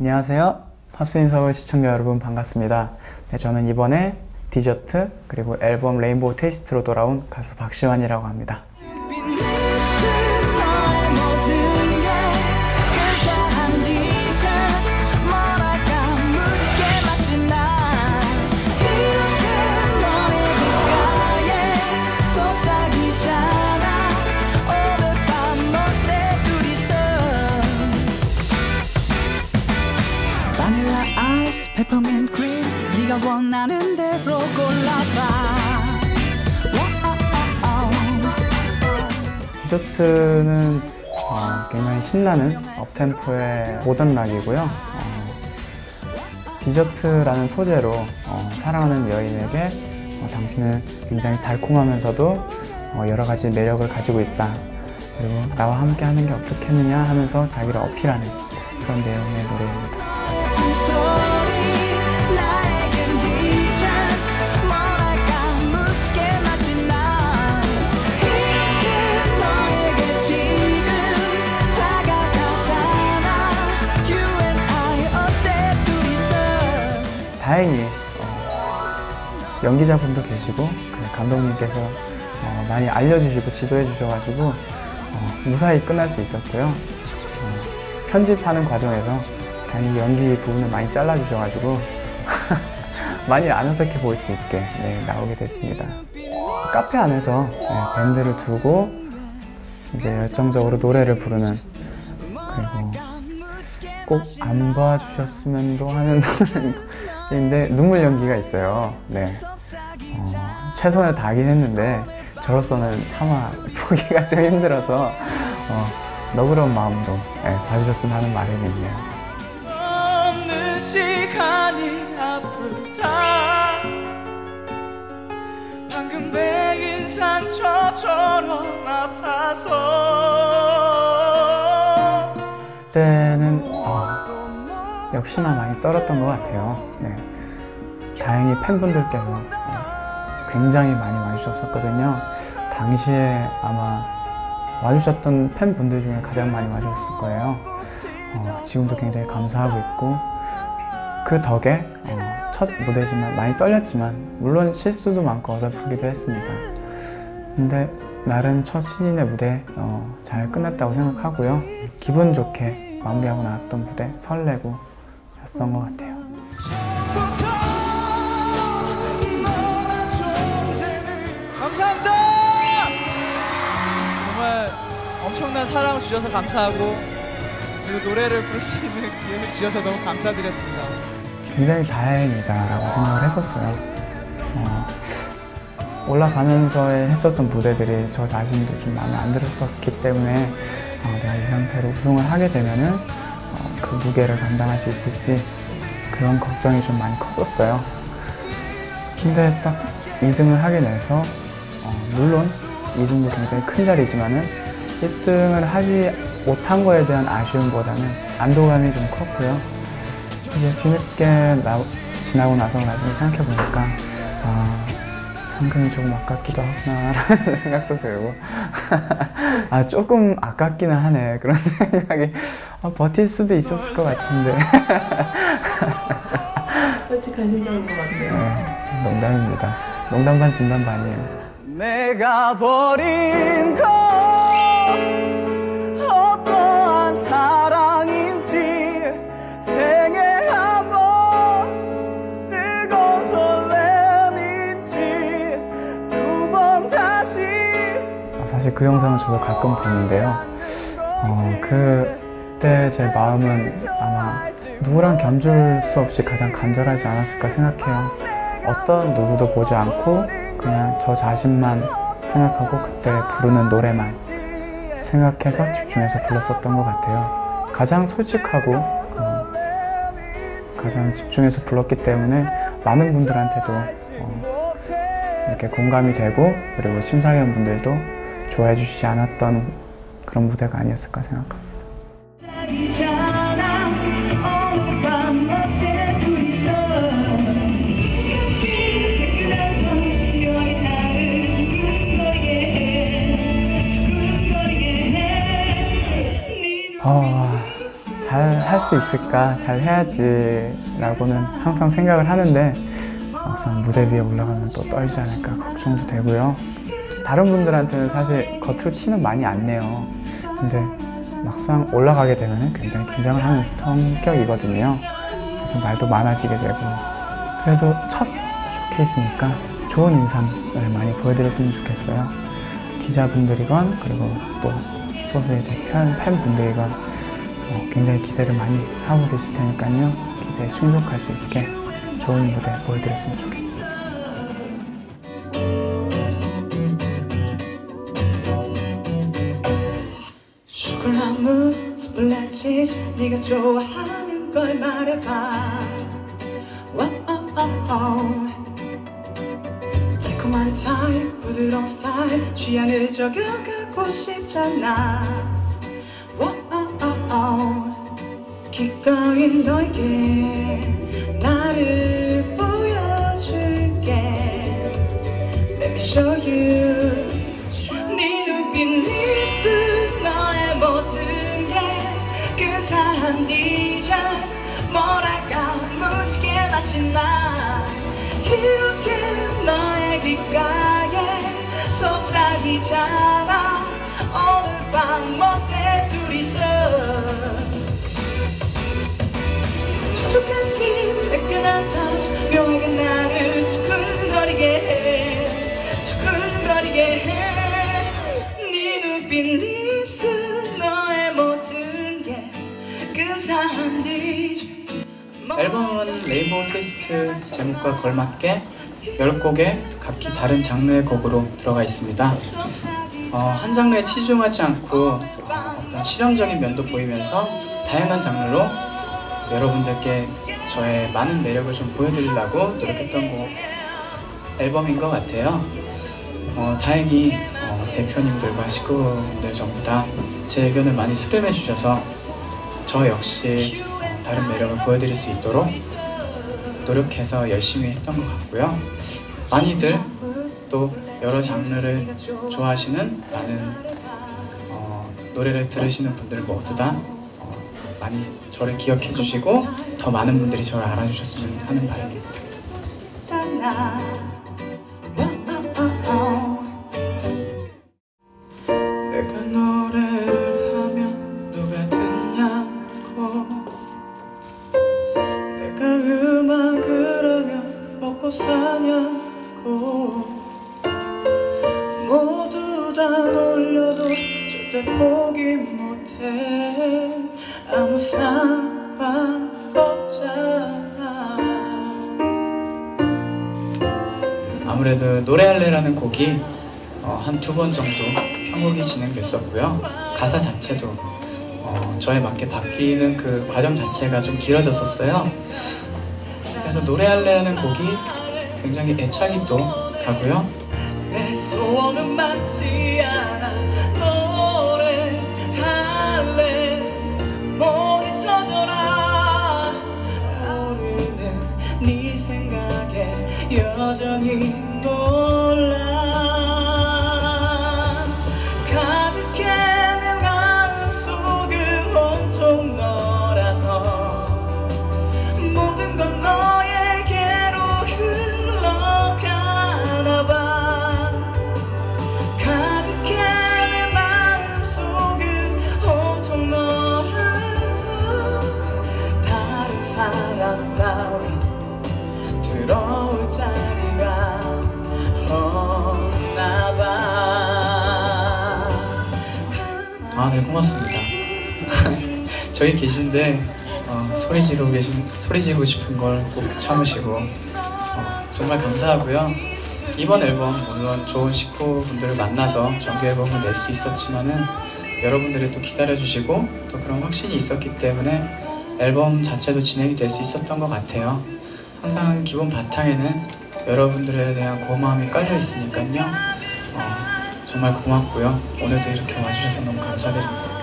안녕하세요. 팝스인 서울 시청자 여러분 반갑습니다. 네, 저는 이번에 디저트 그리고 앨범 레인보우 테이스트로 돌아온 가수 박시환이라고 합니다. 신나는 업템포의 모던 락이고요. 어, 디저트라는 소재로 어, 사랑하는 여인에게 어, 당신은 굉장히 달콤하면서도 어, 여러 가지 매력을 가지고 있다. 그리고 나와 함께 하는 게 어떻겠느냐 하면서 자기를 어필하는 그런 내용의 노래입니다. 다행히 어, 연기자분도 계시고 감독님께서 어, 많이 알려주시고 지도해 주셔가지고 어, 무사히 끝날 수 있었고요. 어, 편집하는 과정에서 다행히 연기 부분을 많이 잘라주셔가지고 많이 안 어색해 보일 수 있게 네, 나오게 됐습니다. 카페 안에서 네, 밴드를 두고 이제 열정적으로 노래를 부르는 그리고 꼭 안 봐주셨으면도 하는 인데 눈물 연기가 있어요. 네. 어, 최선을 다하긴 했는데 저로서는 차마 보기가 좀 힘들어서 어, 너그러운 마음으로 네, 봐주셨으면 하는 있네요. 아파서 그때는 어, 역시나 많이 떨었던 것 같아요. 네. 다행히 팬분들께서 어, 굉장히 많이 와주셨었거든요. 당시에 아마 와주셨던 팬분들 중에 가장 많이 와주셨을 거예요. 어, 지금도 굉장히 감사하고 있고 그 덕에 어, 첫 무대지만 많이 떨렸지만 물론 실수도 많고 어설프기도 했습니다. 근데 나름 첫 신인의 무대 어, 잘 끝났다고 생각하고요. 기분 좋게 마무리하고 나왔던 무대 설레고 였던 것 같아요. 엄청난 사랑을 주셔서 감사하고 그리고 노래를 부를 수 있는 기회를 주셔서 너무 감사드렸습니다. 굉장히 다행이다라고 생각을 했었어요. 어, 올라가면서 했었던 무대들이 저 자신도 좀 마음에 안 들었었기 때문에 어, 내가 이 상태로 우승을 하게 되면은 어, 그 무게를 감당할 수 있을지 그런 걱정이 좀 많이 컸었어요. 근데 딱 2등을 하게 돼서 어, 물론 2등도 굉장히 큰 자리지만은 1등을 하지 못한 거에 대한 아쉬움보다는 안도감이 좀 컸고요. 이제 뒤늦게 나, 지나고 나서 나중에 생각해 보니까 아, 상금이 조금 아깝기도 하구나라는 생각도 들고. 아 조금 아깝기는 하네. 그런 생각이 아, 버틸 수도 있었을 것 같은데. 솔직한 심정인 것 같아요. 네, 농담입니다. 농담 반 진담 반이에요. 내가 버린 건 그 영상은 저도 가끔 보는데요 어, 그때 제 마음은 아마 누구랑 견줄 수 없이 가장 간절하지 않았을까 생각해요 어떤 누구도 보지 않고 그냥 저 자신만 생각하고 그때 부르는 노래만 생각해서 집중해서 불렀었던 것 같아요. 가장 솔직하고 어, 가장 집중해서 불렀기 때문에 많은 분들한테도 어, 이렇게 공감이 되고 그리고 심사위원분들도 좋아해 주시지 않았던 그런 무대가 아니었을까 생각합니다. 어, 잘할할수 있을까, 잘 해야지라고는 항상 생각을 하는데 막상 무대 위에 올라가면 또 떨지 않을까 걱정도 되고요. 다른 분들한테는 사실 겉으로 티는 많이 안 내요. 근데 막상 올라가게 되면 굉장히 긴장을 하는 성격이거든요. 그래서 말도 많아지게 되고 그래도 첫 쇼케이스니까 좋은 인상을 많이 보여드렸으면 좋겠어요. 기자분들이건 그리고 또 소수의 팬분들이건 어, 굉장히 기대를 많이 하고 계실 테니까요. 기대에 충족할 수 있게 좋은 무대 보여드렸으면 좋겠어요. 초 네가 좋아하는 걸 말해봐. 와우 달콤한 타입 부드러운 스타일 취향을 적용하고 싶잖아. 와우 기꺼이 너에게 나를 보여줄게. Let me show you 맛이 나 이렇게 너의 귓가에 속삭이잖아. 오늘 밤 못해 둘이서? 촉촉한 스킨 매끈한 터치 묘하게 나를 두근거리게 해 두근거리게 해네 눈빛 네 입술 너의 모든 게 근사한 디저트 앨범은 레인보우 테스트 제목과 걸맞게 10곡의 각기 다른 장르의 곡으로 들어가 있습니다. 어, 한 장르에 치중하지 않고 어, 어떤 실험적인 면도 보이면서 다양한 장르로 여러분들께 저의 많은 매력을 좀 보여드리려고 노력했던 곡 앨범인 것 같아요. 어, 다행히 어, 대표님들과 식구분들 전부 다 제 의견을 많이 수렴해 주셔서 저 역시 어, 다른 매력을 보여드릴 수 있도록 노력해서 열심히 했던 것 같고요. 많이들 또 여러 장르를 좋아하시는 많은 어, 노래를 들으시는 분들 모두 다 어, 많이 저를 기억해 주시고 더 많은 분들이 저를 알아주셨으면 하는 바람입니다. 하면 먹고 사냐고 모두 다 놀려도 절대 포기 못해 아무 상관없잖아 아무래도 노래할래라는 곡이 어, 한두 번 정도 편곡이 진행됐었고요. 가사 자체도 어, 저에 맞게 바뀌는 그 과정 자체가 좀 길어졌었어요. 그래서 노래할래라는 곡이 굉장히 애착이 또 가고요. 내 소원 계신데 어, 소리 지르고 계신 소리 지르고 싶은 걸 꼭 참으시고 어, 정말 감사하고요. 이번 앨범 물론 좋은 식구분들을 만나서 정규 앨범을 낼 수 있었지만은 여러분들이 또 기다려주시고 또 그런 확신이 있었기 때문에 앨범 자체도 진행이 될 수 있었던 것 같아요. 항상 기본 바탕에는 여러분들에 대한 고마움이 깔려 있으니까요. 어, 정말 고맙고요. 오늘도 이렇게 와주셔서 너무 감사드립니다.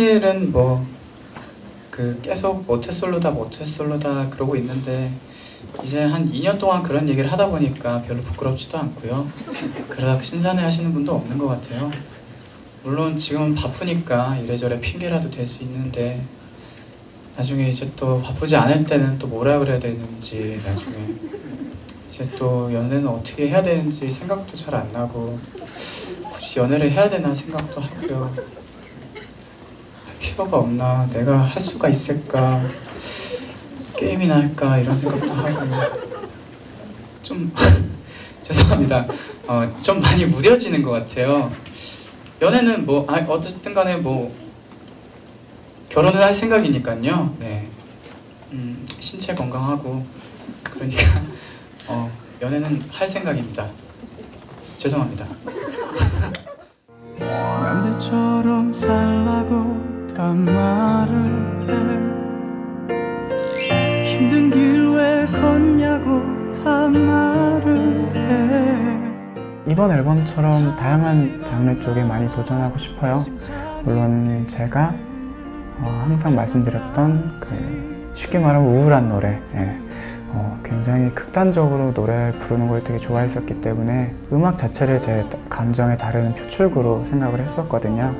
사실은 뭐 그 계속 모태솔로다 모태솔로다 그러고 있는데 이제 한 2년 동안 그런 얘기를 하다 보니까 별로 부끄럽지도 않고요. 그러다 신선해 하시는 분도 없는 것 같아요. 물론 지금은 바쁘니까 이래저래 핑계라도 될 수 있는데 나중에 이제 또 바쁘지 않을 때는 또 뭐라 그래야 되는지 나중에 이제 또 연애는 어떻게 해야 되는지 생각도 잘 안 나고 굳이 연애를 해야 되나 생각도 하고요. 할 필요가 없나? 내가 할 수가 있을까? 게임이나 할까? 이런 생각도 하고 좀 죄송합니다. 어, 좀 많이 무뎌지는 것 같아요. 연애는 뭐 아, 어쨌든 간에 뭐 결혼을 할 생각이니까요. 네. 음, 신체 건강하고 그러니까 어, 연애는 할 생각입니다. 죄송합니다. 남들처럼 살라고 다 말을 해 힘든 길 왜 걷냐고 다 말을 해 이번 앨범처럼 다양한 장르 쪽에 많이 도전하고 싶어요. 물론 제가 어, 항상 말씀드렸던 그 쉽게 말하면 우울한 노래, 예. 어, 굉장히 극단적으로 노래 부르는 걸 되게 좋아했었기 때문에 음악 자체를 제 감정의 다른 표출구로 생각을 했었거든요.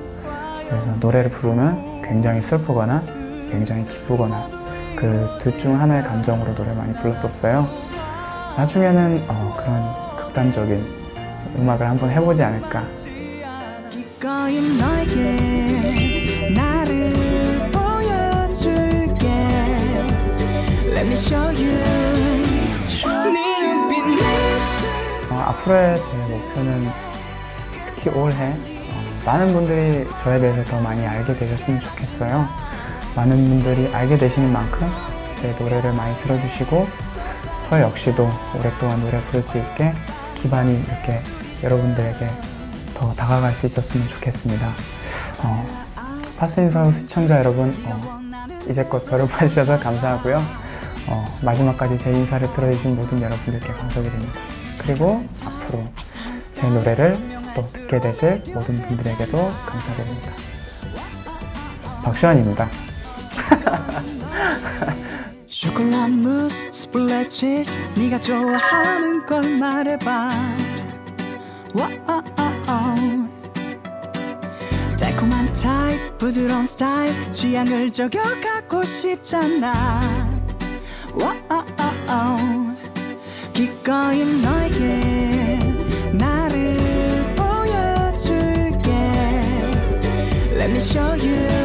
그래서 노래를 부르면 굉장히 슬프거나 굉장히 기쁘거나 그 둘 중 하나의 감정으로 노래 많이 불렀었어요. 나중에는 어, 그런 극단적인 음악을 한번 해보지 않을까. 네 어, 앞으로의 제 목표는 특히 올해 어, 많은 분들이 저에 대해서 더 많이 알게 되셨으면 좋겠어요. 많은 분들이 알게 되시는 만큼 제 노래를 많이 들어주시고 저 역시도 오랫동안 노래 부를 수 있게 기반이 이렇게 여러분들에게 더 다가갈 수 있었으면 좋겠습니다. 어, 파스인서 시청자 여러분 어, 이제껏 저를 봐주셔서 감사하고요. 어, 마지막까지 제 인사를 들어주신 모든 여러분들께 감사드립니다. 그리고 앞으로 제 노래를 또 듣게 되실 모든 분들에게도 감사드립니다. 박시환입니다. 쇼콜라 무스 스플레 치즈 네가 좋아하는 걸 말해봐. 와우 달콤한 타입 부드러운 스타일 취향을 저격하고 싶잖아. 기꺼이 너에게 你笑靥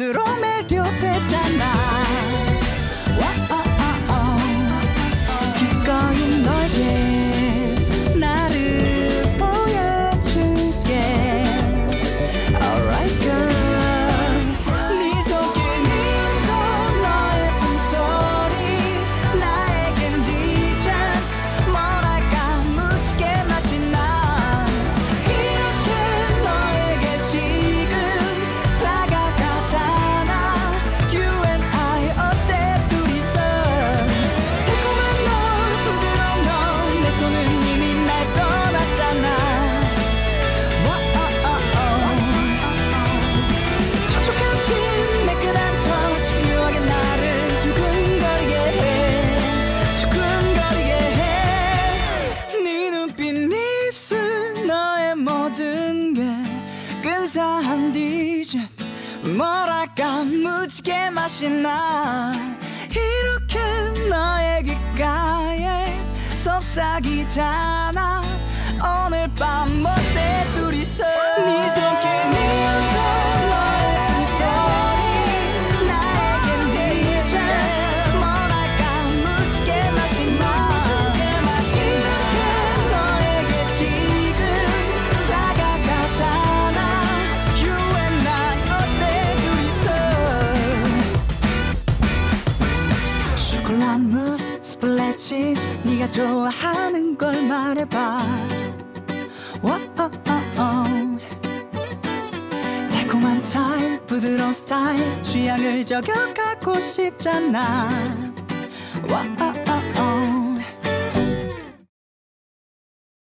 분명할수록 매료되잖아 한 디저트 뭐랄까 무지개 맛이 나. 이렇게 너의 귓가에 속삭이잖아. 오늘 밤 어때 둘이서? 네 손길 네 좋아하는 걸 말해봐 와, 어, 어, 어. 달콤한 타입 부드러운 스타일 취향을 저격하고 싶잖아 와, 어,